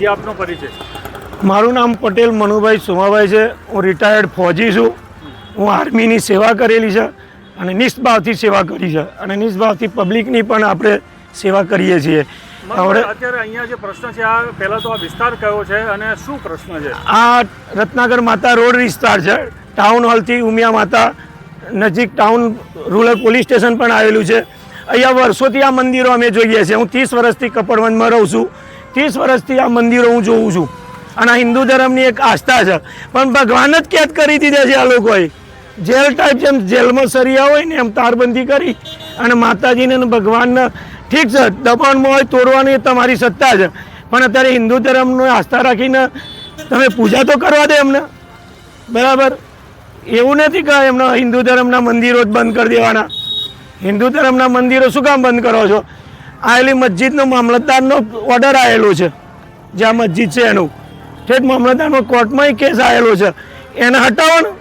જે આપનો પરિચય મારું નામ પટેલ મનુભાઈ સોમાભાઈ છે. હું રિટાયર્ડ ફોજી છું. હું આર્મીની સેવા કરેલી છે અને નિષ્ભાવથી સેવા કરી છે. અને નિષ્ભાવથી પબ્લિકની પણ આપણે સેવા કરીએ છીએ. હવે અત્યારે અહીંયા જે પ્રશ્ન છે આ પહેલાં તો આ વિસ્તાર કયો છે અને શું પ્રશ્ન છે? આ રત્નાગર માતા રોડ વિસ્તાર છે. ટાઉન હોલથી ઉમિયા માતા નજીક ટાઉન રૂરલ પોલીસ સ્ટેશન પણ આવેલું છે. અહીંયા વર્ષોથી આ મંદિરો અમે જોઈએ છીએ. હું ત્રીસ વર્ષથી કપડવંદમાં રહું છું. ત્રીસ વર્ષથી આ મંદિરો હું જોઉં છું. અને આ હિન્દુ ધર્મની એક આસ્થા છે. પણ ભગવાન જ કેદ કરી દીધા છે આ લોકોએ. જેલ ટાઈપ જેમ જેલમાં સરિયા હોય ને એમ તારબંધી કરી અને માતાજીને ભગવાનને ઠીક છે, દબાણમાં હોય તોડવાની તમારી સત્તા છે. પણ અત્યારે હિન્દુ ધર્મનો આસ્થા રાખીને તમે પૂજા તો કરવા દે એમને. બરાબર? એવું નથી કે એમના હિન્દુ ધર્મના મંદિરો જ બંધ કરી દેવાના. હિન્દુ ધર્મના મંદિરો શું કામ બંધ કરો છો? આવેલી મસ્જિદનો મામલતદારનો ઓર્ડર આવેલો છે. જ્યાં મસ્જિદ છે એનું. ઠેઠ મામલતદારમાં કોર્ટમાં કેસ આવેલો છે. એને હટાવો ને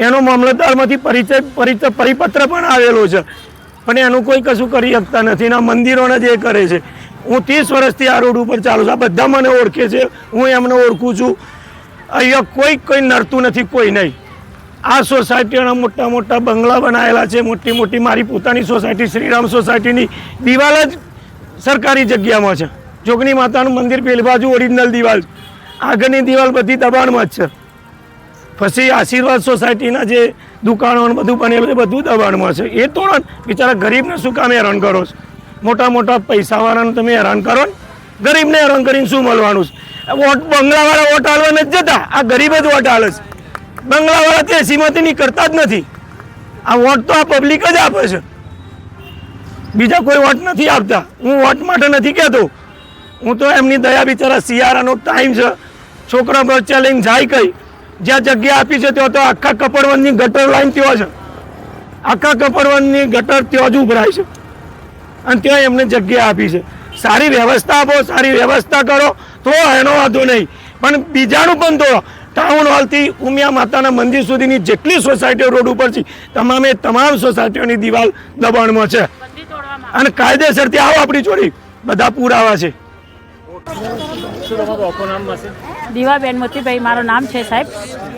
એનો મામલતદારમાંથી પરિચય પરિચય, પરિપત્ર પણ આવેલો છે. પણ એનું કોઈ કશું કરી શકતા નથી ને આ મંદિરોને જે કરે છે. હું ત્રીસ વર્ષથી આ રોડ ઉપર ચાલું છું. આ બધા મને ઓળખે છે. હું એમને ઓળખું છું. અહીંયા કોઈ કોઈ નડતું નથી, કોઈ નહીં. આ સોસાયટીઓના મોટા મોટા બંગલા બનાવેલા છે. મોટી મોટી મારી પોતાની સોસાયટી, શ્રીરામ સોસાયટીની દિવાલ જ સરકારી જગ્યામાં છે. જોગની માતાનું મંદિર પેલી બાજુ ઓરિજિનલ દિવાલ આગળની દિવાલ બધી દબાણમાં જ છે. પછી આશીર્વાદ સોસાયટીના જે દુકાનો બધું બનેલું છે, બધું દબાણમાં છે. એ ને બિચારા ગરીબને શું કામ હેરાન કરો છો? મોટા મોટા પૈસાવાળાને તમે હેરાન કરો ને? ગરીબને હેરાન કરીને શું મળવાનું છે? બંગલાવાળા વોટ હાલવા નથી જતા. આ ગરીબ જ વોટ હાલે છે. બંગલાવાળા તે સીમાતીની કરતા જ નથી. આ વોટ તો આ પબ્લિક જ આપે છે. બીજા કોઈ વોટ નથી આપતા. હું વોટ માટે નથી કહેતો. હું તો એમની દયા બિચારા શિયાળાનો ટાઈમ છે. છોકરા બચ્ચા લઈને જાય કઈ. જ્યાં જગ્યા આપી છે ત્યાં તો આખા કપડવનની ગટર લાઈન ત્યાં છે. આખા કપડવનની ગટર ત્યાં જ ઉભરાય છે. અને ત્યાં એમને જગ્યા આપી છે. સારી વ્યવસ્થા આપો, સારી વ્યવસ્થા કરો, તો એનો વાંધો નહીં. પણ બીજાનું પણ તો ટાઉન હોલથી ઉમિયા માતાના મંદિર સુધીની જેટલી સોસાયટીઓ રોડ ઉપર છે તમામે તમામ સોસાયટીઓની દિવાલ દબાણમાં છે. અને કાયદેસરથી આવો આપણી ચોરી બધા પુરાવા છે. દીવાબેન મોતીભાઈ મારું નામ છે સાહેબ.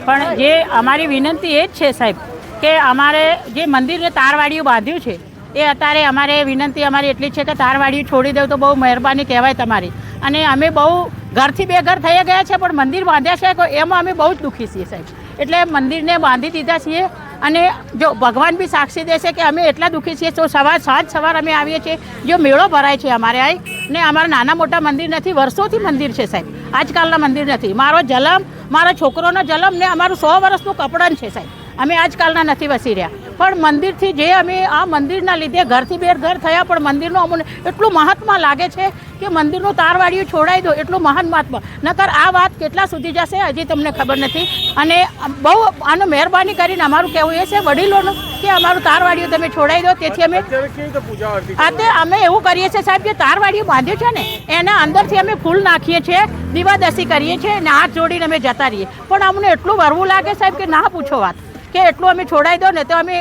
પણ જે અમારી વિનંતી એ જ છે સાહેબ કે અમારે જે મંદિરને તારવાડીઓ બાંધ્યું છે એ અત્યારે અમારે વિનંતી અમારી એટલી છે કે તારવાડીઓ છોડી દઉં તો બહુ મહેરબાની કહેવાય તમારી. અને અમે બહુ ઘરથી બે ઘર થઈ ગયા છે, પણ મંદિર બાંધ્યા છે એમાં અમે બહુ જ દુઃખી છીએ સાહેબ. એટલે મંદિરને બાંધી દીધા છીએ અને જો ભગવાન બી સાક્ષી દેશે કે અમે એટલા દુઃખી છીએ, તો સવાર સાંજ સવાર અમે આવીએ છીએ. જો મેળો ભરાય છે અમારે અહીં, ને અમારા નાના મોટા મંદિર નથી, વર્ષોથી મંદિર છે સાહેબ. આજકાલના મંદિર નથી. મારો જલમ, મારા છોકરોનો જલમ ને અમારું સો વર્ષનું કપડાં છે સાહેબ. અમે આજકાલના નથી વસી રહ્યા. પણ મંદિરથી જે અમે આ મંદિરના લીધે ઘરથી બેર ઘર થયા પણ મંદિરનો અમને એટલું મહાત્મા લાગે છે કે મંદિરનું તારવાડિયું છોડાઈ દો એટલું મહાન મહાત્મા. નકર આ વાત કેટલા સુધી જશે હજી તમને ખબર નથી. અને બહુ આનો મહેરબાની કરીને અમારું કહેવું એ છે વડીલોનું કે અમારું તારવાડિયું તમે છોડાઈ દો. તેથી અમે અત્યારે અમે એવું કરીએ છીએ સાહેબ જે તારવાડિયું બાંધ્યું છે ને એના અંદરથી અમે ફૂલ નાખીએ છીએ દીવાદસી કરીએ છીએ અને હાથ જોડીને અમે જતા રહીએ. પણ અમને એટલું વરવું લાગે સાહેબ કે ના પૂછો વાત. કે એટલું અમે છોડાઈ દો ને તો અમે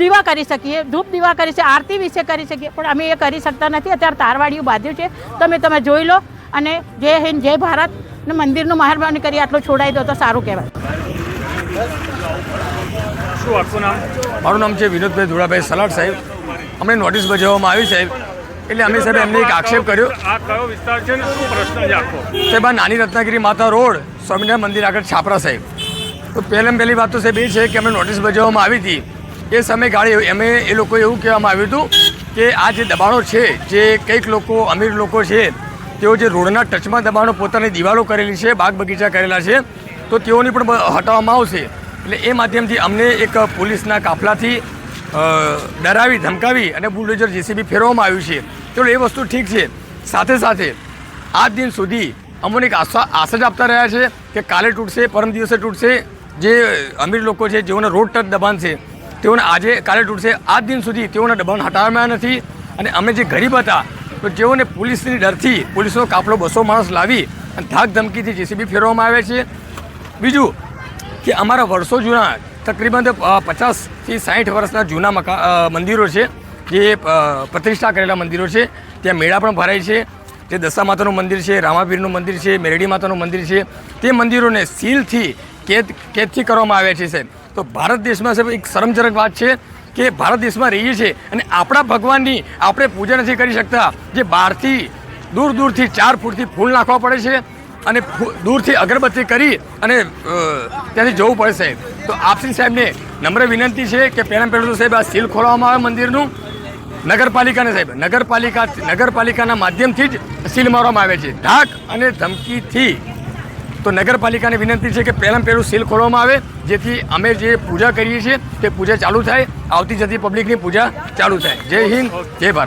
દીવા કરી શકીએ ધૂપ દીવા કરી શકીએ આરતી વિશે કરી શકીએ. પણ અમે એ કરી શકતા નથી. અત્યારે તારવાડીયું બાંધ્યું છે. તમે તમે જોઈ લો અને જય હિન્દ જય ભારત. ને મંદિરનું મહેરબાની કરી આટલું છોડાઈ દો તો સારું કહેવાય. શું આપનું નામ? મારું નામ છે વિનોદભાઈ ધોળાભાઈ સલાડ સાહેબ. અમને નોટિસ બજાવવામાં આવી સાહેબ. એટલે અમે સાહેબ એમને એક આક્ષેપ કર્યો. આ કયો વિસ્તાર છે ને? શું પ્રશ્ન છે આખો? સાહેબ આ નાની રત્નાગીરી માતા રોડ સ્વામિનારાયણ મંદિર આગળ છાપરા સાહેબ. તો પહેલાં પહેલી વાત તો સાહેબ એ છે કે અમે નોટિસ બજાવવામાં આવી હતી. એ સમયે ગાડી અમે એ લોકો એવું કહેવામાં આવ્યું હતું કે આ જે દબાણો છે, જે કંઈક લોકો, અમીર લોકો છે, તેઓ જે રોડના ટચમાં દબાણો પોતાની દિવાલો કરેલી છે, બાગ બગીચા કરેલા છે, તો તેઓની પણ હટાવવામાં આવશે. એટલે એ માધ્યમથી અમને એક પોલીસના કાફલાથી ડરાવી, ધમકાવી અને બુલડોઝર જેસીબી ફેરવવામાં આવ્યું છે. તો એ વસ્તુ ઠીક છે. સાથે સાથે, આજ દિન સુધી અમને એક આશા આશા જ આપતા રહ્યા છે કે કાલે તૂટશે, પરમ દિવસે તૂટશે જે અમીર લોકો છે, જેઓને રોડ ટચ દબાણ છે, તેઓને આજે કાલે તૂટશે. આજ દિન સુધી તેઓના દબાણ હટાવવામાં નથી. અને અમે જે ગરીબ હતા, તો જેઓને પોલીસની ડરથી પોલીસનો કાફલો બસો માણસ લાવી અને ધાક ધમકીથી જેસીબી ફેરવવામાં આવે છે. બીજું કે અમારા વર્ષો જૂના, તકરીબન પચાસથી સાઠ વર્ષના જૂના મકા મંદિરો છે, જે પ્રતિષ્ઠા કરેલા મંદિરો છે. ત્યાં મેળા પણ ભરાય છે. જે દશા માતાનું મંદિર છે, રામાપીરનું મંદિર છે, મેરડી માતાનું મંદિર છે. તે મંદિરોને સીલથી કેદ કેદથી કરવામાં આવ્યા છે સાહેબ? તો ભારત દેશમાં સાહેબ એક શરમજનક વાત છે કે ભારત દેશમાં રહીએ છીએ અને આપણા ભગવાનની આપણે પૂજા નથી કરી શકતા, જે બહારથી, દૂર દૂરથી, ચાર ફૂટથી ફૂલ નાખવા પડે છે અને દૂરથી અગરબત્તી કરી અને ત્યાંથી જવું પડે સાહેબ. તો આપસી સાહેબને નમ્ર વિનંતી છે કે પહેલાં પહેલું તો સાહેબ આ સીલ ખોલવામાં આવે મંદિરનું. નગરપાલિકાને સાહેબ, નગરપાલિકા, નગરપાલિકાના માધ્યમથી જ સીલ મારવામાં આવે છે. ઢાક અને ધમકીથી તો નગરપાલિકાને વિનંતી છે કે પહેલાં પહેલું સીલ ખોલવામાં આવે, જેથી અમે જે પૂજા કરીએ છીએ તે પૂજા ચાલુ થાય, આવતી જતી પબ્લિકની પૂજા ચાલુ થાય. જય હિન્દ, જય ભારત.